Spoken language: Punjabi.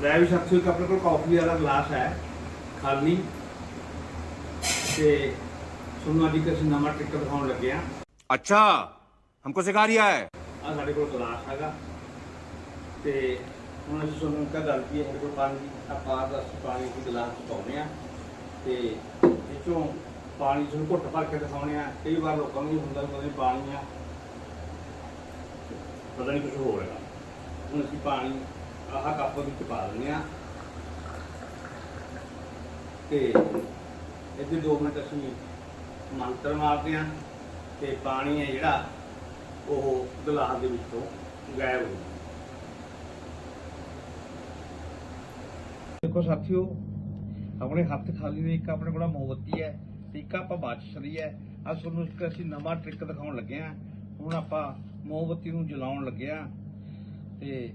ਲੈ ਵੀ ਸਾਥੀਓ ਇੱਕ ਆਪਣੇ ਕੋਲ ਕਾਫੀ ਵਾਲਾ ਗਲਾਸ ਹੈ ਖਾਲੀ ਤੇ ਤੁਹਾਨੂੰ ਅੱਜ ਇੱਕ ਅਸੀਂ ਨਵਾਂ ਟ੍ਰਿਕ ਦਿਖਾਉਣ ਲੱਗੇ ਆ अच्छा हमको सिखा रिया है ਆ ਸਾਡੇ ਕੋਲ ਗਲਾਸ ਹੈਗਾ ਤੇ ਹੁਣ ਅਸੀਂ ਤੁਹਾਨੂੰ ਕਾ ਗੱਲ ਕੀ ਹੈ ਸਾਡੇ ਕੋਲ ਪਾਣੀ ਆਪਾਂ ਦਾ ਪਾਣੀ ਦੀ ਗਲਾਸ ਚ ਪਾਉਨੇ ਆ ਤੇ ਇਹ ਚੋਂ ਪਾਣੀ ਤੁਹਾਨੂੰ ਘੁੱਟ ਭਰ ਕੇ ਦਿਖਾਉਣੇ ਆ ਕਈ ਵਾਰ ਲੋਕਾਂ ਨੂੰ ਵੀ ਹੁੰਦਾ ਕਿ ਪਤਾ ਨੀ ਪਾਣੀ ਆ ਪਤਾ ਨਹੀਂ ਕੁਝ ਹੋ ਰਿਹਾ ਹੁਣ ਅਸੀਂ ਪਾਣੀ ਆਹ ਕੱਪ ਵਿੱਚ ਪਾ ਦਿੰਦੇ ਆ ਤੇ ਇੱਥੇ 2 ਮਿੰਟ ਅਸੀਂ ਮੰਤਰ ਮਾਰਦੇ ਆ ਤੇ ਪਾਣੀ ਹੈ ਜਿਹੜਾ ਉਹ ਗਲਾਸ ਦੇ ਵਿੱਚੋਂ ਗਾਇਬ ਹੋ ਜਾਂਦਾ। ਦੇਖੋ ਸਾਥੀਓ, ਆਪਣੇ ਹੱਥ ਖਾਲੀ ਨੇ ਇੱਕ ਆਪਣੇ ਕੋਲ ਮੋਮਬੱਤੀ ਹੈ ਤੇ ਇੱਕ ਆਪਾਂ ਬਾਦਸ਼ਰੀ ਹੈ। ਅੱਜ ਤੁਹਾਨੂੰ ਇੱਕ ਅਸੀਂ ਨਵਾਂ ਟ੍ਰਿਕ ਦਿਖਾਉਣ ਲੱਗੇ ਆ ਹੁਣ ਆਪਾਂ ਮੋਮਬੱਤੀ ਨੂੰ ਜਲਾਉਣ ਲੱਗੇ ਆ ਤੇ